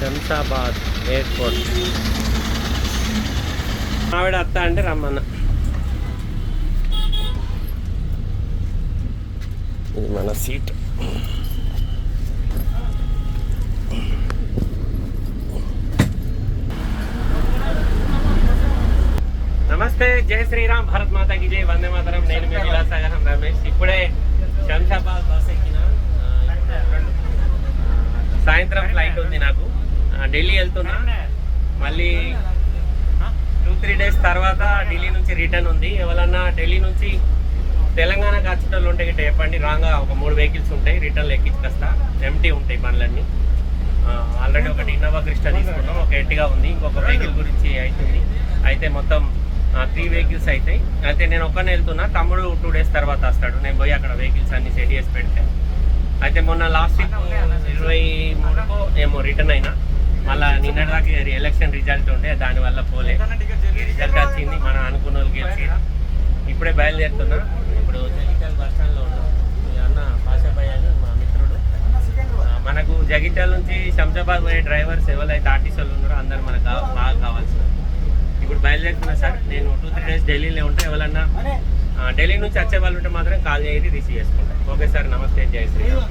Shamshabad airport. ఆవిడ అత్త అంటే రమ్మన్న. ఇది మన సీట్. నమస్తే జై శ్రీరామ్. భారత్ మాతాకి జై. వందే మాతరం. నేను మీ విలాసాగరం రమేష్. ఇప్పుడే శంషాబాద్ బస్ ఎక్కిన. సాయంత్రం ఫ్లైట్ ఉంది నాకు. ఢిల్లీ వెళ్తున్నా. మళ్ళీ టూ త్రీ డేస్ తర్వాత ఢిల్లీ నుంచి రిటర్న్ ఉంది. ఎవరన్నా ఢిల్లీ నుంచి తెలంగాణకు వచ్చేటోళ్ళు ఉంటే గిట్ట చెప్పండి. రాగా ఒక మూడు వెహికల్స్ ఉంటాయి. రిటర్న్ ఎక్కించుకొస్తా ఎంటీ ఉంటాయి బండ్లన్నీ. ఆల్రెడీ ఒకటి ఇన్నోవా క్రిస్టా తీసుకున్నాం. ఒక ఎట్టిగా ఉంది. ఇంకొక వెహికల్ గురించి అవుతుంది అయితే మొత్తం త్రీ వెహికల్స్ అవుతాయి అయితే నేను ఒక్కనే వెళ్తున్నా. తమ్ముడు టూ డేస్ తర్వాత వస్తాడు. నేను పోయి అక్కడ వెహికల్స్ అన్ని సెట్ చేసి పెడితే. అయితే మొన్న లాస్ట్ వీక్ ఇరవై మూడుకో ఏమో రిటర్న్ అయినా. మళ్ళీ నిన్నటిదాకా ఎలక్షన్ రిజల్ట్ ఉండే దానివల్ల పోలే. రిజల్ట్ వచ్చింది మనం అనుకున్న వాళ్ళు గెలిచి. ఇప్పుడే బయలుదేరుతున్నా. ఇప్పుడు జగిత్యాల బస్ స్టాండ్లో ఉన్నాం. అన్న పాషాబాయ్ అని మా మిత్రుడు. మనకు జగిత్యాల నుంచి శంషాబాద్ పోయే డ్రైవర్స్ ఎవరైతే ఆర్టీసీ వాళ్ళు ఉన్నారో అందరు మనకు బాగా కావాల్సిన ఇప్పుడు బయలుదేరుతున్నా సార్. నేను టూ త్రీ డేస్ ఢిల్లీలో ఉంటే ఎవరన్నా ఢిల్లీ నుంచి వచ్చే వాళ్ళు ఉంటే మాత్రం కాల్ చేసి రిసీవ్ చేసుకుంటాను ఓకే సార్. నమస్తే. జయ శ్రీరామ్.